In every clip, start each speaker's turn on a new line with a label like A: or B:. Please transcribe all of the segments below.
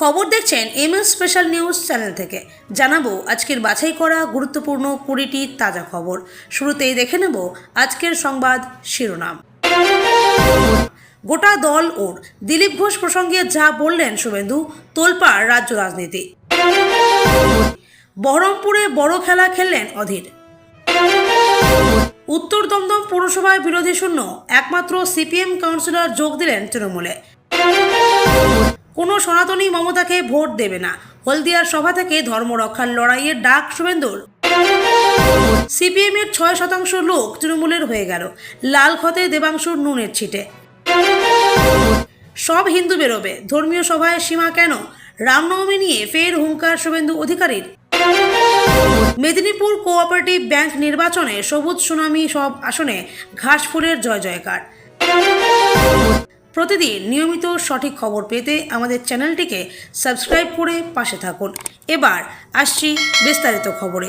A: খবর দেখছেন MS special news channel থেকে। জানাব আজকের বাছাই করা গুরুত্বপূর্ণ কুড়িটি তাজা খবর। শুরুতেই দেখে নেব আজকের সংবাদ শিরোনাম। গোটা দল ওর। দিলীপ ঘোষ প্রসঙ্গে যা বললেন শুভেন্দু, তোলপাড় রাজ্য রাজনীতি। বহরমপুরে বড় খেলা খেললেন অধীর। উত্তর দমদম পৌরসভায় বিরোধী শূন্য। একমাত্র সিপিএম কাউন্সিলর যোগ দিলেন তৃণমূলে। কোনো সনাতনী মমতাকে ভোট দেবে না। হলদিয়ার সভা থেকে ধর্ম রক্ষার লড়াইয়ের ডাক শুভেন্দুর সিপিএম এর ছয় শতাংশ লোক তৃণমূলের হয়ে গেল। লাল খতে দেবাংশুর নুনের ছিটে। সব হিন্দু বেরোবে। ধর্মীয় সভায় সীমা কেন? রামনবমী নিয়ে ফের হুঙ্কার শুভেন্দু অধিকারীর। মেদিনীপুর কোঅপারেটিভ ব্যাংক নির্বাচনে সবুজ সুনামি সব আসনে ঘাসফুলের জয় জয়কার। প্রতিদিন নিয়মিত সঠিক খবর পেতে আমাদের চ্যানেলটিকে সাবস্ক্রাইব করে পাশে থাকুন। এবার আসছি বিস্তারিত খবরে।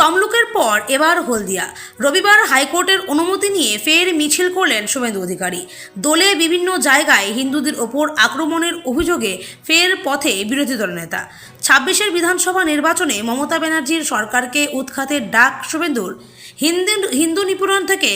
A: তমলুকের পর এবার হলদিয়া। রবিবার হাইকোর্টের অনুমতি নিয়ে ফের মিছিল করলেন শুভেন্দু অধিকারী। দলে বিভিন্ন জায়গায় হিন্দুদের ওপর আক্রমণের অভিযোগে ফের পথে বিরোধী দলনেতা ছাব্বিশের বিধানসভা নির্বাচনে মমতা ব্যানার্জির সরকারকে উৎখাতের ডাক শুভেন্দুর। হিন্দু হিন্দু নিপীড়ন থেকে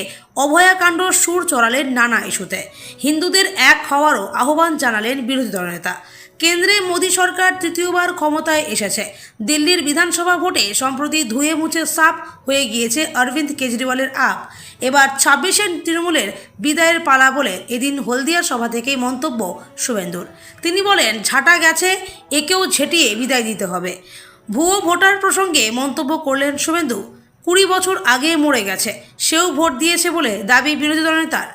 A: অভয়াকাণ্ড সুর চড়ালেন নানা ইস্যুতে। হিন্দুদের এক হওয়ারও আহ্বান জানালেন বিরোধী দলনেতা কেন্দ্রে মোদী সরকার তৃতীয়বার ক্ষমতায় এসেছে। দিল্লির বিধানসভা ভোটে সম্প্রতি ধুয়ে মুছে সাফ হয়ে গিয়েছে অরবিন্দ কেজরিওয়ালের আপ। এবার ছাব্বিশের তৃণমূলের বিদায়ের পালা বলে এদিন হলদিয়ার সভা থেকেই মন্তব্য শুভেন্দুর। তিনি বলেন, ঝাঁটা গেছে, একেও ঝেঁটিয়ে বিদায় দিতে হবে। ভুয়ো ভোটার প্রসঙ্গে মন্তব্য করলেন শুভেন্দু। কুড়ি বছর আগে মরে গেছে। সেও ভোট দিয়েছে বলে দাবি বিরোধী দলনেতার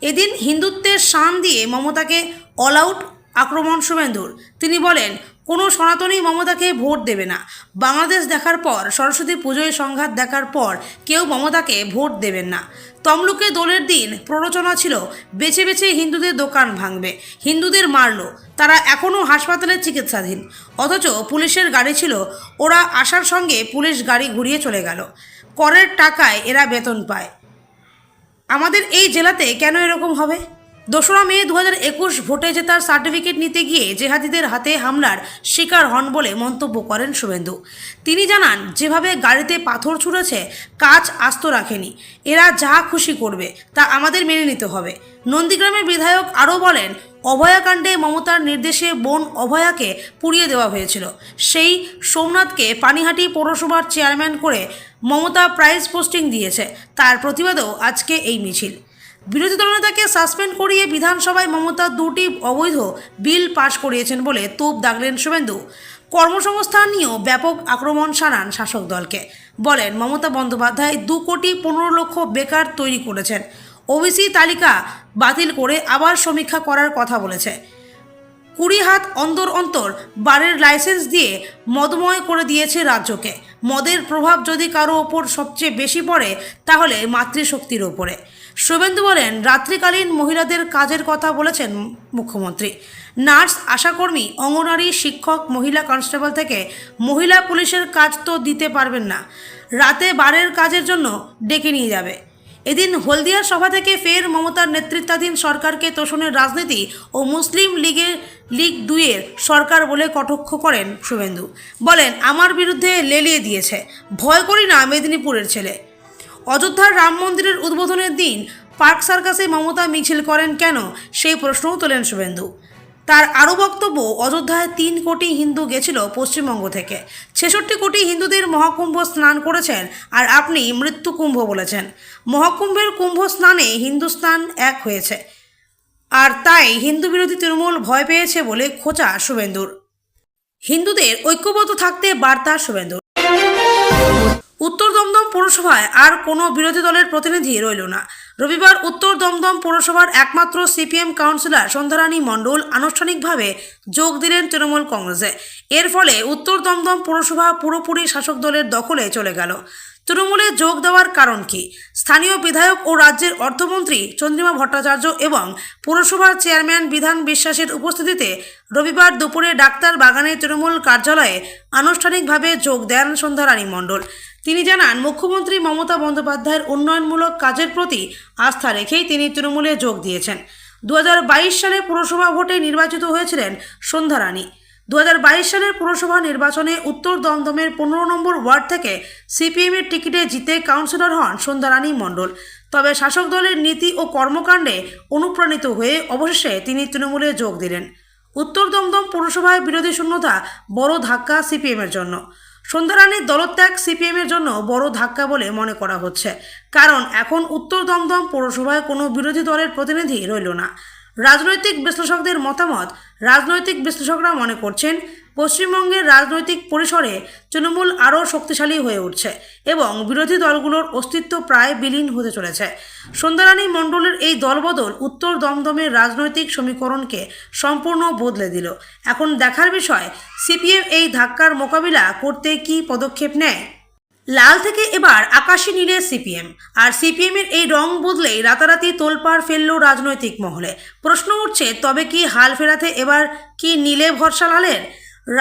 A: এদিন হিন্দুত্বের শান দিয়ে মমতাকে অল আউট আক্রমণ শুভেন্দুর। তিনি বলেন, কোনো সনাতনী মমতাকে ভোট দেবে না। বাংলাদেশ দেখার পর, সরস্বতী পুজোয় সংঘাত দেখার পর কেউ মমতাকে ভোট দেবেন না। তমলুকে দোলের দিন প্ররোচনা ছিল, বেছে বেছে হিন্দুদের দোকান ভাঙবে। হিন্দুদের মারলো, তারা এখনও হাসপাতালে চিকিৎসাধীন। অথচ পুলিশের গাড়ি ছিল, ওরা আসার সঙ্গে পুলিশ গাড়ি ঘুরিয়ে চলে গেল। করের টাকায় এরা বেতন পায়। আমাদের এই জেলাতে কেন এরকম হবে? দোসরা মে দু একুশ ভোটে জেতার সার্টিফিকেট নিতে গিয়ে জেহাদিদের হাতে হামলার শিকার হন বলে মন্তব্য করেন শুভেন্দু। তিনি জানান, যেভাবে গাড়িতে পাথর ছুঁড়েছে, কাজ আস্ত রাখেনি। এরা যা খুশি করবে, তা আমাদের মেনে নিতে হবে। নন্দীগ্রামের বিধায়ক আরও বলেন অভয়াকাণ্ডে মমতার নির্দেশে বোন অভয়াকে পুড়িয়ে দেওয়া হয়েছিল। সেই সোমনাথকে পানিহাটি পৌরসভার চেয়ারম্যান করে মমতা প্রাইজ পোস্টিং দিয়েছে। তার প্রতিবাদেও আজকে এই মিছিল। বিরোধী দলনেতাকে সাসপেন্ড করিয়ে বিধানসভায় মমতা দুটি অবৈধ বিল পাশ করিয়েছেন বলে তোপ দাগলেন শুভেন্দু। কর্মসংস্থান নিয়েও ব্যাপক আক্রমণ সানান শাসক দলকে। বলেন, মমতা বন্দ্যোপাধ্যায় দু কোটি পনেরো লক্ষ বেকার তৈরি করেছেন। ওবিসি তালিকা বাতিল করে আবার সমীক্ষা করার কথা বলেছে। কুড়ি হাত অন্তর অন্তর বারের লাইসেন্স দিয়ে মদময় করে দিয়েছে রাজ্যকে। মদের প্রভাব যদি কারও ওপর সবচেয়ে বেশি পড়ে, তাহলে মাতৃশক্তির ওপরে। শুভেন্দু বলেন, রাত্রিকালীন মহিলাদের কাজের কথা বলেছেন মুখ্যমন্ত্রী। নার্স, আশাকর্মী, অঙ্গনারী, শিক্ষক, মহিলা কনস্টেবল থেকে মহিলা পুলিশের কাজ তো দিতে পারবেন না। রাতে বারের কাজের জন্য ডেকে নিয়ে যাবে। এদিন হলদিয়ার সভা থেকে ফের মমতার নেতৃত্বাধীন সরকারকে তোষণের রাজনীতি ও মুসলিম লীগের লীগ দুইয়ের সরকার বলে কটক্ষ করেন শুভেন্দু। বলেন, আমার বিরুদ্ধে লেলিয়ে দিয়েছে। ভয় করি না মেদিনীপুরের ছেলে। অযোধ্যার রাম মন্দিরের উদ্বোধনের দিন পার্ক সার্কাসে মমতা মিছিল করেন কেন? সেই প্রশ্নও তোলেন শুভেন্দু। তার আরও বক্তব্য, অযোধ্যায় তিন কোটি হিন্দু গেছিল পশ্চিমবঙ্গ থেকে। ছেষট্টি কোটি হিন্দুদের মহাকুম্ভ স্নান করেছেন আর আপনি মৃত্যু কুম্ভ বলেছেন। মহাকুম্ভের কুম্ভ স্নানে হিন্দুস্তান এক হয়েছে। আর তাই হিন্দু বিরোধী তৃণমূল ভয় পেয়েছে বলে খোঁচা শুভেন্দুর। হিন্দুদের ঐক্যবদ্ধ থাকতে বার্তা শুভেন্দুর। উত্তর দমদম পৌরসভায় আর কোনো বিরোধী দলের প্রতিনিধি রইল না। রবিবার উত্তর দমদম পৌরসভার একমাত্র সিপিএম কাউন্সিলর সন্ধ্যারানী মণ্ডল আনুষ্ঠানিকভাবে যোগ দিলেন তৃণমূল কংগ্রেসে। এর ফলে উত্তর দমদম পৌরসভা পুরোপুরি শাসক দলের দখলে চলে গেল। তৃণমূলে যোগ দেওয়ার কারণ কি? স্থানীয় বিধায়ক ও রাজ্যের অর্থমন্ত্রী চন্দ্রিমা ভট্টাচার্য এবং পুরসভার চেয়ারম্যান বিধান বিশ্বাসের উপস্থিতিতে রবিবার দুপুরে ডাক্তার বাগানে তৃণমূল কার্যালয়ে আনুষ্ঠানিকভাবে যোগ দেন সন্ধ্যারানী মণ্ডল। তিনি জানান, মুখ্যমন্ত্রী মমতা বন্দ্যোপাধ্যায়ের উন্নয়নমূলক কাজের প্রতি আস্থা রেখেই তিনি তৃণমূলে যোগ দিয়েছেন। দু সালে পুরসভা ভোটে নির্বাচিত হয়েছিলেন সন্ধ্যা রানী। দু সালের পুরসভা নির্বাচনে উত্তর দমদমের পনেরো নম্বর ওয়ার্ড থেকে সিপিএমের টিকিটে জিতে কাউন্সিলর হন সন্ধ্যা রানী মণ্ডল। তবে শাসক দলের নীতি ও কর্মকাণ্ডে অনুপ্রাণিত হয়ে অবশেষে তিনি তৃণমূলে যোগ দিলেন। উত্তর দমদম পুরসভায় বিরোধী শূন্যতা বড় ধাক্কা সিপিএমের জন্য। সন্ধ্যা রানীর দলত্যাগ সিপিএমের জন্য বড় ধাক্কা বলে মনে করা হচ্ছে। কারণ এখন উত্তর দমদম পৌরসভায় কোনো বিরোধী দলের প্রতিনিধি রইল না। রাজনৈতিক বিশ্লেষকদের মতামত রাজনৈতিক বিশ্লেষকরা মনে করছেন পশ্চিমবঙ্গের রাজনৈতিক পরিসরে তৃণমূল আরও শক্তিশালী হয়ে উঠছে এবং বিরোধী দলগুলোর অস্তিত্ব প্রায় বিলীন হতে চলেছে। সন্ধ্যারানী মণ্ডলের এই দলবদল উত্তর দমদমের রাজনৈতিক সমীকরণকে সম্পূর্ণ বদলে দিল। এখন দেখার বিষয়, সিপিএম এই ধাক্কার মোকাবিলা করতে কী পদক্ষেপ নেয়? লাল থেকে এবার আকাশি নীলে সিপিএম, আর সিপিএমের এই রং বদলেই রাতারাতি তোলপাড় ফেলল রাজনৈতিক মহলে। প্রশ্ন উঠছে, তবে কি হাল ফেরাতে এবার কি নীলে ভরসা লালের?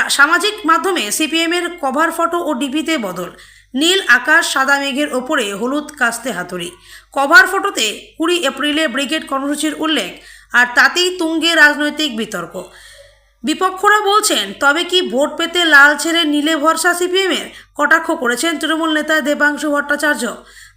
A: সামাজিক মাধ্যমে সিপিএমের কভার ফটো ও ডিপিতে বদল। নীল আকাশ, সাদা মেঘের ওপরে হলুদ কাস্তে হাতুড়ি। কভার ফটোতে কুড়ি এপ্রিলে ব্রিগেড কর্মসূচির উল্লেখ, আর তাতেই তুঙ্গে রাজনৈতিক বিতর্ক। বিপক্ষরা বলছেন, তবে কি ভোট পেতে লাল ছেড়ে নীলে ভরসা সিপিএমের? কটাক্ষ করেছেন তৃণমূল নেতা দেবাংশু ভট্টাচার্য।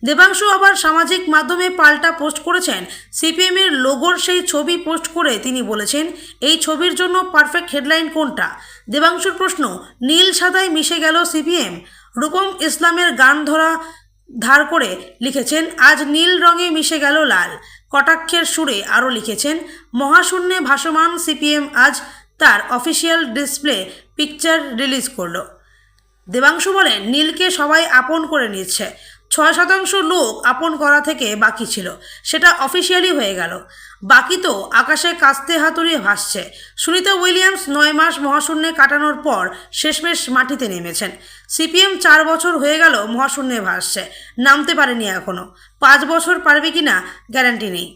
A: দেবাংশু আবার সামাজিক মাধ্যমে পাল্টা পোস্ট করেছেন। সিপিএমের লোগোর সেই ছবি পোস্ট করে তিনি বলেছেন, এই ছবির জন্য পারফেক্ট হেডলাইন কোনটা? দেবাংশুর প্রশ্ন, নীল সাদায় মিশে গেল সিপিএম। রূপম ইসলামের গান ধরা ধার করে লিখেছেন, আজ নীল রঙে মিশে গেল লাল। কটাক্ষের সুরে আরও লিখেছেন, মহাশূন্যে ভাসমান সিপিএম আজ তার অফিসিয়াল ডিসপ্লে পিকচার রিলিজ করল। দেবাংশু বলেন, নীলকে সবাই আপন করে নিচ্ছে। ছয় শতাংশ লোক আপন করা থেকে বাকি ছিল। সেটা অফিসিয়ালি হয়ে গেল। বাকি তো আকাশে কাস্তে হাতুড়ি ভাসছে। সুনিতা উইলিয়ামস নয় মাস মহাশূন্যে কাটানোর পর শেষমেশ মাটিতে নেমেছেন। সিপিএম চার বছর হয়ে গেল মহাশূন্যে ভাসছে। নামতে পারেনি এখনও পাঁচ বছর পারবে কিনা গ্যারান্টি নেই।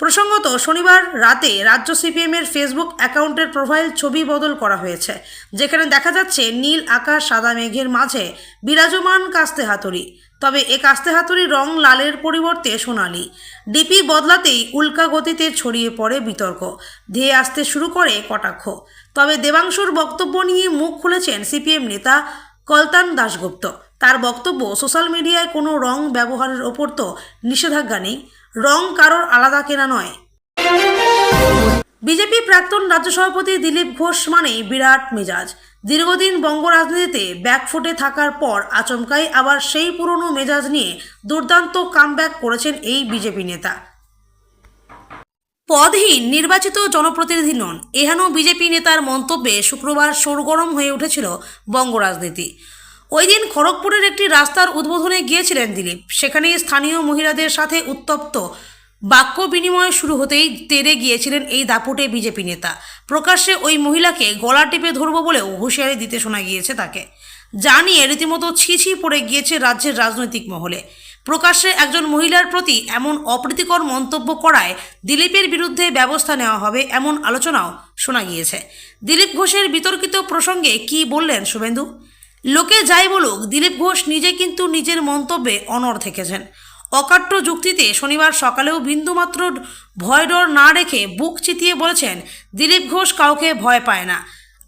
A: প্রসঙ্গত, শনিবার রাতে রাজ্য সিপিএমের ফেসবুক অ্যাকাউন্টের প্রোফাইল ছবি বদল করা হয়েছে, যেখানে দেখা যাচ্ছে নীল আকাশ, সাদা মেঘের মাঝে বিরাজমান কাস্তে হাতুড়ি তবে এ কাস্তে হাতুড়ির রং লালের পরিবর্তে সোনালি। ডিপি বদলাতেই উল্কা গতিতে ছড়িয়ে পড়ে বিতর্ক। ধেয়ে আসতে শুরু করে কটাক্ষ। তবে দেবাংশুর বক্তব্য নিয়ে মুখ খুলেছেন সিপিএম নেতা কলতান দাশগুপ্ত। তার বক্তব্য সোশ্যাল মিডিয়ায় কোনো রং ব্যবহারের ওপর তো নিষেধাজ্ঞা নেই। রং কারোর আলাদা কেনা নয়। বিজেপি প্রাক্তন রাজ্য সভাপতি দিলীপ ঘোষ মানেই বিরাট মেজাজ। দীর্ঘদিন বঙ্গ রাজনীতিতে ব্যাকফুটে থাকার পর আচমকাই আবার সেই পুরনো মেজাজ নিয়ে দুর্দান্ত কামব্যাক করেছেন এই বিজেপি নেতা। পদহীন নির্বাচিত জনপ্রতিনিধি নন, এহেন বিজেপি নেতার মন্তব্যে শুক্রবার সরগরম হয়ে উঠেছিল বঙ্গ রাজনীতি। ওই দিন খড়গপুরের একটি রাস্তার উদ্বোধনে গিয়েছিলেন দিলীপ সেখানে স্থানীয় মহিলাদের সাথে উত্তপ্ত বাক্য বিনিময় শুরু হতেই তেরে গিয়েছিলেন এই দাপুটে বিজেপি নেতা। প্রকাশ্যে ওই মহিলাকে গলা টিপে ধরব বলেও হুঁশিয়ারি দিতে শোনা গিয়েছে তাকে। যা নিয়ে রীতিমতো ছি ছি পড়ে গিয়েছে রাজ্যের রাজনৈতিক মহলে। প্রকাশ্যে একজন মহিলার প্রতি এমন অপ্রীতিকর মন্তব্য করায় দিলীপের বিরুদ্ধে ব্যবস্থা নেওয়া হবে এমন আলোচনাও শোনা গিয়েছে। দিলীপ ঘোষের বিতর্কিত প্রসঙ্গে কি বললেন শুভেন্দু? লোকে যাই বলুক, দিলীপ ঘোষ নিজে কিন্তু নিজের মন্তব্যে অনড় থেকেছেন। অকাট্য যুক্তিতে শনিবার সকালেও বিন্দুমাত্র ভয় ডর না রেখে বুক চিতিয়ে বলেছেন, দিলীপ ঘোষ কাউকে ভয় পায় না।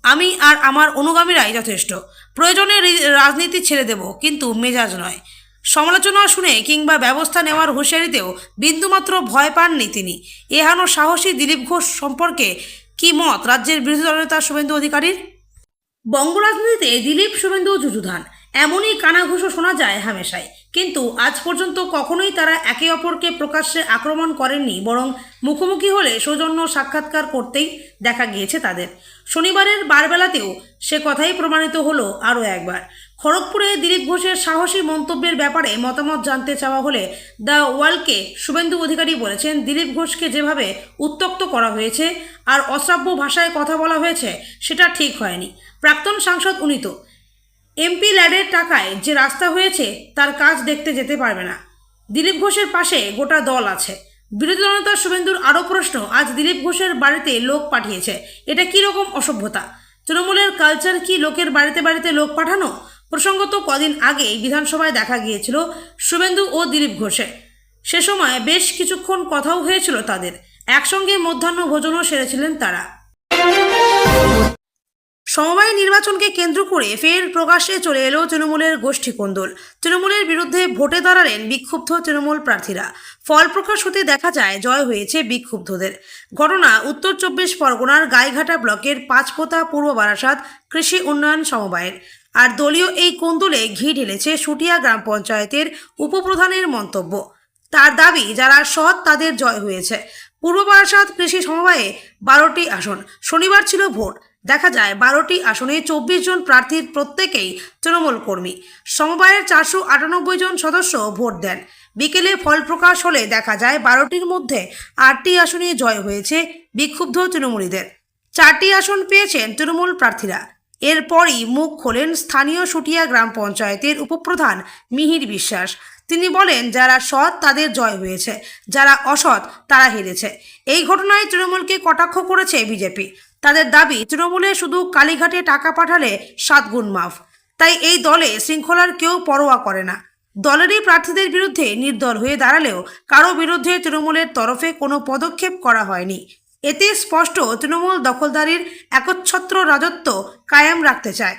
A: আমি আর আমার অনুগামীরাই যথেষ্ট। প্রয়োজনে রাজনীতি ছেড়ে দেব, কিন্তু মেজাজ নয়। সমালোচনা শুনে কিংবা ব্যবস্থা নেওয়ার হুঁশিয়ারিতেও বিন্দুমাত্র ভয় পাননি তিনি। এহানো সাহসী দিলীপ ঘোষ সম্পর্কে কি মত রাজ্যের বিরোধী দলনেতা শুভেন্দু অধিকারীর? বঙ্গ রাজনীতিতে দিলীপ, শুভেন্দু যুযুধান। এমনই কানাঘুষো শোনা যায় হামেশাই। কিন্তু আজ পর্যন্ত কখনোই তারা একে অপরকে প্রকাশ্যে আক্রমণ করেননি, বরং মুখোমুখি হলে সৌজন্য সাক্ষাৎকার করতেই দেখা গিয়েছে তাদের। শনিবারের বারবেলাতেও সে কথাই প্রমাণিত হলো আরও একবার। খড়গপুরে দিলীপ ঘোষের সাহসী মন্তব্যের ব্যাপারে মতামত জানতে চাওয়া হলে দ্য ওয়ার্ল্ডকে শুভেন্দু অধিকারী বলেছেন, দিলীপ ঘোষকে যেভাবে উত্তক্ত করা হয়েছে আর অশ্রাব্য ভাষায় কথা বলা হয়েছে, সেটা ঠিক হয়নি। প্রাক্তন সাংসদ উনি তো এমপি ল্যাডের টাকায় যে রাস্তা হয়েছে, তার কাজ দেখতে যেতে পারবে না। দিলীপ ঘোষের পাশে গোটা দল আছে। বিরোধী দলনেতা শুভেন্দুর আরও প্রশ্ন, আজ দিলীপ ঘোষের বাড়িতে লোক পাঠিয়েছে, এটা কী রকম অসভ্যতা? তৃণমূলের কালচার কি লোকের বাড়িতে বাড়িতে লোক পাঠানো? প্রসঙ্গত কদিন আগেই বিধানসভায় দেখা গিয়েছিল শুভেন্দু ও দিলীপ ঘোষে সে সময় বেশ কিছুক্ষণ কথাও হয়েছিল তাদের। একসঙ্গে মধ্যাহ্ন ভোজনও সেরেছিলেন তারা। সমবায় নির্বাচনকে কেন্দ্র করে ফের প্রকাশ্যে চলে এলো তৃণমূলের গোষ্ঠী কোন্দল। তৃণমূলের বিরুদ্ধে ভোটে দাঁড়ালেন বিক্ষুব্ধ তৃণমূল প্রার্থীরা। ফল প্রকাশ হতে দেখা যায়, জয় হয়েছে বিক্ষুব্ধদের। ঘটনা উত্তর চব্বিশ পরগনার গাইঘাটা ব্লকের পাঁচপোতা পূর্ব বারাসাত কৃষি উন্নয়ন সমবায়ের। আর দলীয় এই কোন্দলে ঘি ঢেলেছে সুটিয়া গ্রাম পঞ্চায়েতের উপপ্রধানের মন্তব্য। তার দাবি, যারা সৎ তাদের জয় হয়েছে। পূর্ব বারাসাত কৃষি সমবায়ে বারোটি আসন। শনিবার ছিল ভোট। দেখা যায় বারোটি আসনে চব্বিশ জন প্রার্থীর প্রত্যেকেই তৃণমূল কর্মী। সমবায়ের চারশো আটানব্বই জন সদস্য ভোট দেন। বিকেলে ফল প্রকাশ হলে দেখা যায় বারোটির মধ্যে আটটি আসনে জয় হয়েছে বিক্ষুব্ধ তৃণমূলীদের। চারটি আসন পেয়েছেন তৃণমূল প্রার্থীরা। এরপরই মুখ খোলেন স্থানীয় সুটিয়া গ্রাম পঞ্চায়েতের উপপ্রধান মিহির বিশ্বাস। তিনি বলেন, যারা সৎ তাদের জয় হয়েছে, যারা অসৎ তারা হেরেছে। এই ঘটনায় তৃণমূলকে কটাক্ষ করেছে বিজেপি। তাদের দাবি, তৃণমূলে শুধু কালীঘাটে টাকা পাঠালে সাত গুণ মাফ। তাই এই দলে শৃঙ্খলার কেউ পরোয়া করে না। দলেরই প্রার্থীদের বিরুদ্ধে নির্দল হয়ে দাঁড়ালেও কারও বিরুদ্ধে তৃণমূলের তরফে কোনো পদক্ষেপ করা হয়নি। এতে স্পষ্ট, তৃণমূল দখলদারির একচ্ছত্র রাজত্ব কায়েম রাখতে চায়।